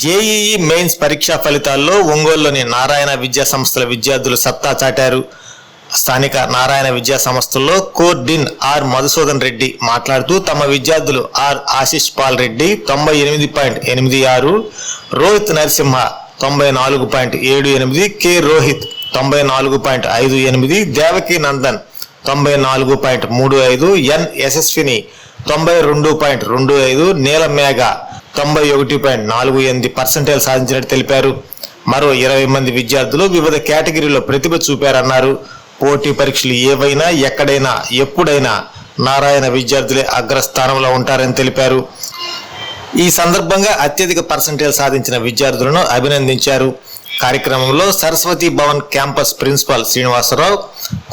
JEE mains పరీక్షా ఫలితాల్లో ఒంగోలులోని నారాయణ విద్యా సంస్థల విద్యార్థులు సత్తా చాటారు. స్థానిక నారాయణ విద్యా సంస్థల్లో core dean R Madhusudan Reddy మాట్లాడుతూ తమ విద్యార్థులు ఆర్ ఆశిష్ పాల్ రెడ్డి తొంభై ఎనిమిది పాయింట్ ఎనిమిది ఆరు రోహిత్ నరసింహ తొంభై నాలుగు పాయింట్ ఏడు ఎనిమిది కె రోహిత్ తొంభై నాలుగు పాయింట్ ఐదు ఎనిమిది దేవకి నందన్ తొంభై నాలుగు పాయింట్ మూడు ఐదు ఎన్ యశస్విని తొంభై రెండు పాయింట్ రెండు ఐదు నీలమేఘ మేఘ తొంభై ఒకటి పాయింట్ నాలుగు ఎనిమిది పర్సెంటేజ్ సాధించినట్టు తెలిపారు. మరో ఇరవై మంది విద్యార్థులు వివిధ కేటగిరీలో ప్రతిభ చూపారన్నారు. పోటీ పరీక్షలు ఏవైనా ఎక్కడైనా ఎప్పుడైనా నారాయణ విద్యార్థులే అగ్రస్థానంలో ఉంటారని తెలిపారు. ఈ సందర్భంగా అత్యధిక పర్సంటేజ్ సాధించిన విద్యార్థులను అభినందించారు. కార్యక్రమంలో Saraswati Bhavan campus principal Srinivasarao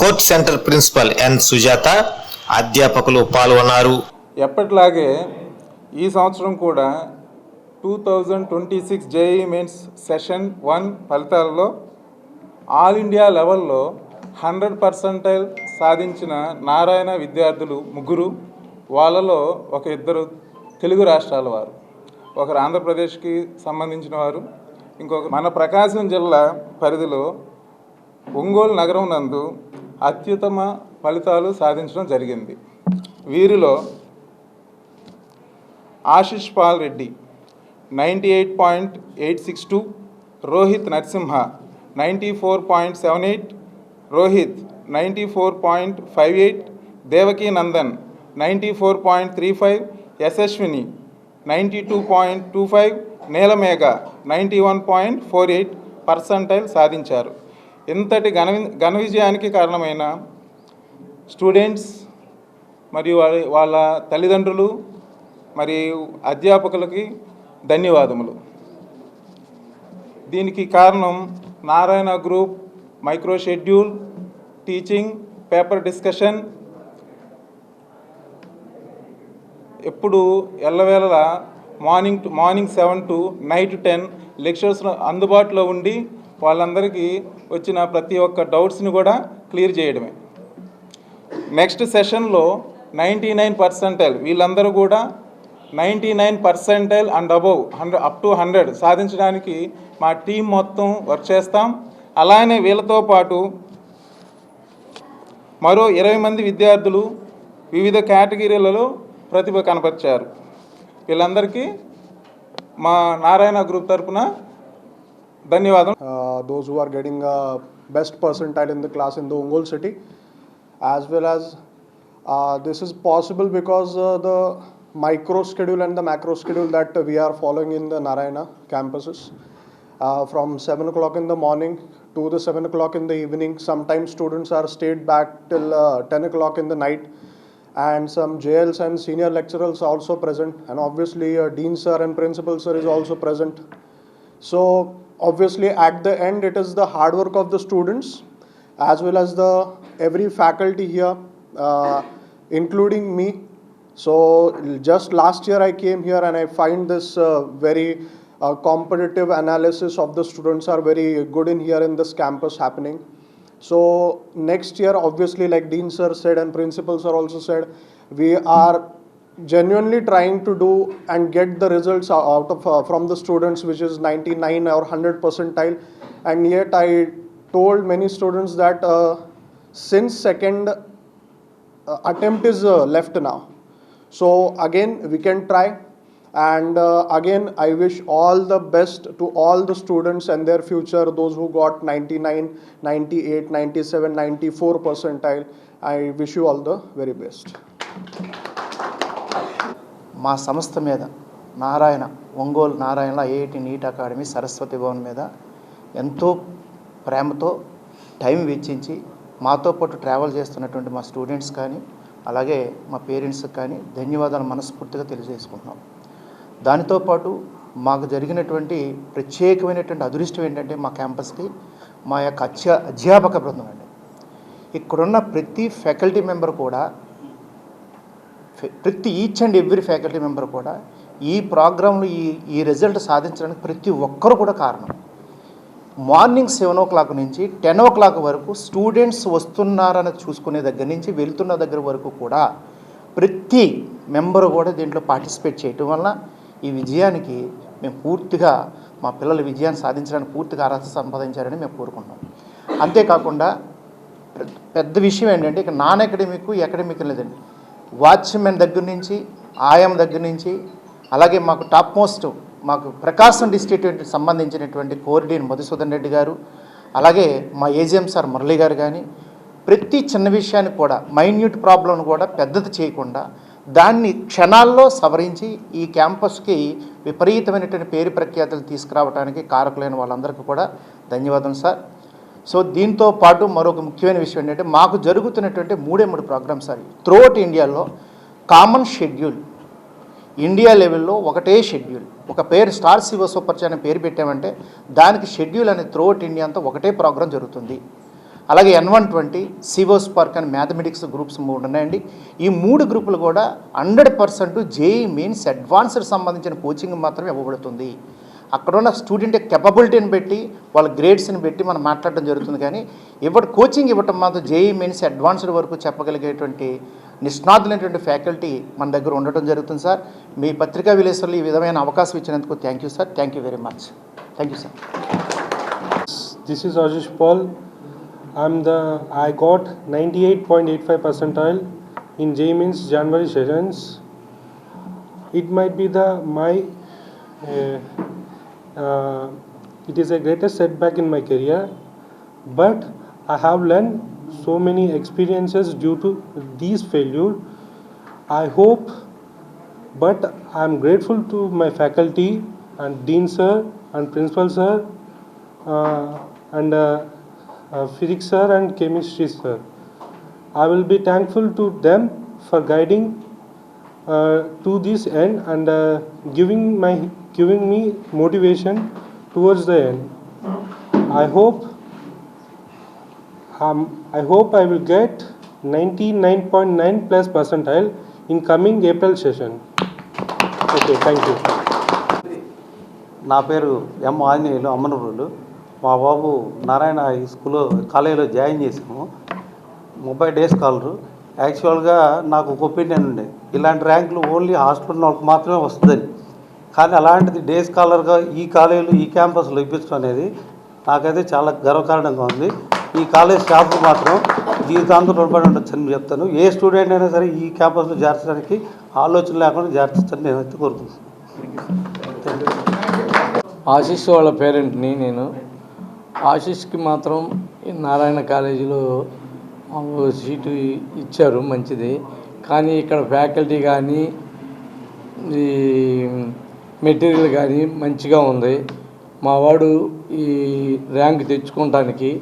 court centre principal N Sujatha అధ్యాపకులు పాల్గొన్నారు. ఎప్పటిలాగే ఈ సంవత్సరం కూడా two thousand twenty six JEE mains session one ఫలితాలలో ఆల్ ఇండియా లెవెల్లో హండ్రెడ్ పర్సెంటైల్ సాధించిన నారాయణ విద్యార్థులు ముగ్గురు వాళ్ళలో ఒక ఇద్దరు తెలుగు రాష్ట్రాల వారు. ఒకరు ఆంధ్రప్రదేశ్కి సంబంధించిన వారు ఇంకొక మన ప్రకాశం జిల్లా పరిధిలో ఒంగోలు నగరం నందు అత్యుత్తమ ఫలితాలు సాధించడం జరిగింది. వీరిలో Ashish Paul Reddy ninety eight point eight six two Rohit Narasimha ninety four point seven eight Rohit ninety four point five eight Devaki Nandan ninety four point three five Yashaswini ninety two point two five Neelamegha ninety one point four eight percentile సాధించారు. ఇంతటి ఘన ఘన విజయానికి కారణమైన students మరియు వాళ్ళ వాళ్ళ తల్లిదండ్రులు మరియు అధ్యాపకులకి ధన్యవాదములు. దీనికి కారణం Narayana group micro schedule teaching paper discussion. ఎప్పుడు ఎల్లవేళలా morning to morning seven to night ten lectures అందుబాటులో ఉండి వాళ్ళందరికీ వచ్చిన ప్రతి ఒక్క డౌట్స్ని కూడా క్లియర్ చేయడమే. నెక్స్ట్ సెషన్లో నైంటీ నైన్ పర్సెంటైల్ వీళ్ళందరూ కూడా ninety nine percentile and above hundred up to hundred సాధించడానికి మా టీం మొత్తం వర్క్ చేస్తాం. అలానే వీళ్ళతో పాటు మరో ఇరవై మంది విద్యార్థులు వివిధ కేటగిరీలలో ప్రతిభ కనపరిచారు. వీళ్ళందరికీ మా నారాయణ గ్రూప్ తరపున ధన్యవాదం those those are getting best percentile in the class in the Ongole city as well as this is possible because the micro schedule and the macro schedule that we are following in the Narayana campuses. Uh, from 7 o'clock in the morning to the 7 o'clock in the evening, sometimes students are stayed back till uh, 10 o'clock in the night. And some JLs and senior lecturers also present. And obviously uh, dean sir and principal sir is also present. So obviously at the end it is the hard work of the students as well as the every faculty here uh, including me so just last year i came here and i find this uh, very uh, competitive analysis of the students are very good in here in this campus happening so next year, obviously, like Dean sir said and principals are also said, we are genuinely trying to do and get the results out of uh, from the students, which is 99 or 100 percentile. And yet, I told many students that uh, since second uh, attempt is uh, left now. So again, we can try. And uh, again, I wish all the best to all the students and their future, those who got 99, 98, 97, 94 percentile. I wish you all the very best. మా సంస్థ మీద Narayana Ongole Narayana IIT NEET academy Saraswati Bhavan మీద ఎంతో ప్రేమతో time వెచ్చించి మాతో పాటు travel చేస్తున్నటువంటి మా స్టూడెంట్స్ కానీ అలాగే మా పేరెంట్స్కి కానీ ధన్యవాదాలు మనస్ఫూర్తిగా తెలియజేసుకుంటున్నాం. దానితో పాటు మాకు జరిగినటువంటి ప్రత్యేకమైనటువంటి అదృష్టం ఏంటంటే మా క్యాంపస్కి మా యొక్క అధ్యా అధ్యాపక బృందం అండి. ఇక్కడున్న ప్రతి ఫ్యాకల్టీ మెంబర్ కూడా ప్రతి each and every faculty member కూడా ఈ ప్రోగ్రాంలో ఈ ఈ రిజల్ట్ సాధించడానికి ప్రతి ఒక్కరు కూడా కారణం. మార్నింగ్ సెవెన్ ఓ క్లాక్ నుంచి టెన్ ఓ క్లాక్ వరకు స్టూడెంట్స్ వస్తున్నారని చూసుకునే దగ్గర నుంచి వెళ్తున్న దగ్గర వరకు కూడా ప్రతి మెంబరు కూడా దీంట్లో పార్టిసిపేట్ చేయటం వల్ల ఈ విజయానికి మేము పూర్తిగా మా పిల్లల విజయాన్ని సాధించడానికి పూర్తిగా అర్హత సంపాదించారని మేము కోరుకుంటున్నాం. అంతేకాకుండా పెద్ద- పెద్ద విషయం ఏంటంటే ఇక నాన్ అకాడమిక్ అకాడమిక్ లేదండి. వాచ్మెన్ దగ్గర నుంచి ఆయం దగ్గర నుంచి అలాగే మాకు టాప్ మోస్ట్ మాకు ప్రకాశం డిస్ట్రిక్ట్ సంబంధించినటువంటి కోరిడీన్ మధుసూదన్ రెడ్డి గారు అలాగే మా ఏజిఎం సార్ మురళి గారు కానీ ప్రతి చిన్న విషయాన్ని కూడా మైన్యూట్ ప్రాబ్లం కూడా పెద్దది చేయకుండా దాన్ని క్షణాల్లో సవరించి ఈ క్యాంపస్కి విపరీతమైనటువంటి పేరు ప్రఖ్యాతులు తీసుకురావడానికి కారకులైన వాళ్ళందరికీ కూడా ధన్యవాదం సార్. సో దీంతో పాటు మరొక ముఖ్యమైన విషయం ఏంటంటే మాకు జరుగుతున్నటువంటి మూడే మూడు ప్రోగ్రామ్స్ అవి త్రూఅవుట్ ఇండియాలో కామన్ షెడ్యూల్ ఇండియా లెవెల్లో ఒకటే షెడ్యూల్. ఒక పేరు స్టార్ సివో సూపర్ అనే పేరు పెట్టామంటే దానికి షెడ్యూల్ అనేది త్రూఅవుట్ ఇండియా అంతా ఒకటే ప్రోగ్రామ్ జరుగుతుంది. అలాగే N one twenty CO spark అని మ్యాథమెటిక్స్ గ్రూప్స్ మూడు ఉన్నాయండి. ఈ మూడు గ్రూపులు కూడా hundred percent JEE mains advanced సంబంధించిన కోచింగ్ మాత్రమే ఇవ్వబడుతుంది. అక్కడ ఉన్న స్టూడెంట్ కెపబిలిటీని బట్టి వాళ్ళ గ్రేడ్స్ని బట్టి మనం మాట్లాడడం జరుగుతుంది. కానీ ఇవ్వడం కోచింగ్ ఇవ్వటం మాత్రం జేఈ మీన్స్ అడ్వాన్స్డ్ వరకు చెప్పగలిగేటువంటి నిష్ణాతులైనటువంటి ఫ్యాకల్టీ మన దగ్గర ఉండటం జరుగుతుంది సార్. మీ పత్రికా విలేకరులు ఈ విధమైన అవకాశం ఇచ్చినందుకు thank you sir thank you very much thank you sir This is Ashish Paul. I'm the I got 98.85 percentile in JEE mains January sessions it might be the my uh, it is a greatest setback in my career, but I have learned so many experiences due to these failure. I hope, but I'm grateful to my faculty and dean sir and principal sir uh, and uh, uh, physics sir and chemistry sir. I will be thankful to them for guiding to this end and uh, giving my giving me motivation towards the end. I hope um, I hope I will get 99.9 plus percentile in coming April session. Okay, thank you. నా పేరు ఎం ఆంజనేయులు అమ్మనూరులు మా బాబు నారాయణ ఈ స్కూల్లో కాలేజీలో join చేసాము ముప్పై days collar యాక్చువల్గా నాకు ఒక ఒపీనియన్ ఉండే ఇలాంటి ర్యాంకులు ఓన్లీ హాస్టల్ వాళ్ళకి మాత్రమే వస్తుందని. కానీ అలాంటిది డే స్కాలర్గా ఈ కాలేజీలో ఈ క్యాంపస్లో ఇప్పించడం అనేది నాకైతే చాలా గర్వకారణంగా ఉంది. ఈ కాలేజ్ స్టాఫ్ మాత్రం జీవితాంతం రుణపడి ఉండొచ్చని చెప్తాను. ఏ స్టూడెంట్ అయినా సరే ఈ క్యాంపస్లో చేర్చడానికి ఆలోచన లేకుండా చేర్చని నేనైతే కోరుకుంటున్నాను. ఆశీష్ వాళ్ళ పేరెంట్ని నేను. ఆశీష్కి మాత్రం ఈ నారాయణ కాలేజీలో సీటు ఇచ్చారు మంచిది. కానీ ఇక్కడ ఫ్యాకల్టీ కానీ ఈ మెటీరియల్ కానీ మంచిగా ఉంది. మా వాడు ఈ ర్యాంక్ తెచ్చుకోవటానికి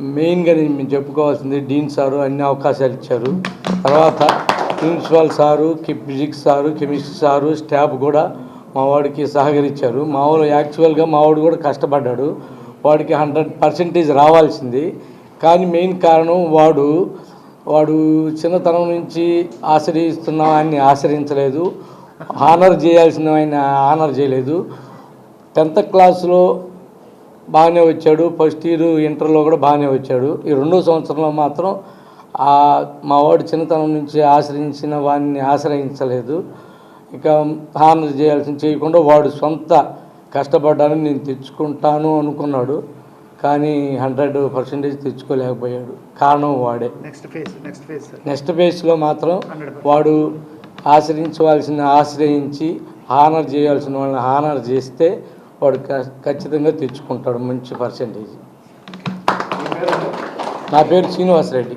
మెయిన్గా నేను మేము చెప్పుకోవాల్సింది డీన్ సారు అన్ని అవకాశాలు ఇచ్చారు. తర్వాత ప్రిన్సిపాల్ సారు కి- physics sir chemistry sir staff కూడా మా వాడికి సహకరించారు. మా వాడు యాక్చువల్గా మా వాడు కూడా కష్టపడ్డాడు. వాడికి హండ్రెడ్ పర్సెంటేజ్ రావాల్సింది. కానీ మెయిన్ కారణం వాడు వాడు చిన్నతనం నుంచి ఆశ్రయిస్తున్న ఆయన్ని ఆశ్రయించలేదు. హానర్ చేయాల్సిన ఆయన హానర్ చేయలేదు. టెన్త్ క్లాస్లో బాగానే వచ్చాడు. ఫస్ట్ ఇయర్ ఇంటర్లో కూడా బాగానే వచ్చాడు. ఈ రెండో సంవత్సరంలో మాత్రం మా వాడు చిన్నతనం నుంచి ఆశ్రయించిన వాడిని ఆశ్రయించలేదు. ఇక హానర్ చేయాల్సిన చేయకుండా వాడు సొంత కష్టపడ్డాను నేను తెచ్చుకుంటాను అనుకున్నాడు. కానీ హండ్రెడ్ పర్సెంటేజ్ తెచ్చుకోలేకపోయాడు. కారణం వాడే. Next phase next phase next ఫేజ్లో మాత్రం వాడు ఆశ్రయించవలసిన ఆశ్రయించి హానర్ చేయాల్సిన వాళ్ళని హానర్ చేస్తే వాడు ఖచ్చితంగా తెచ్చుకుంటాడు మంచి పర్సెంటేజ్. నా పేరు శ్రీనివాసరెడ్డి.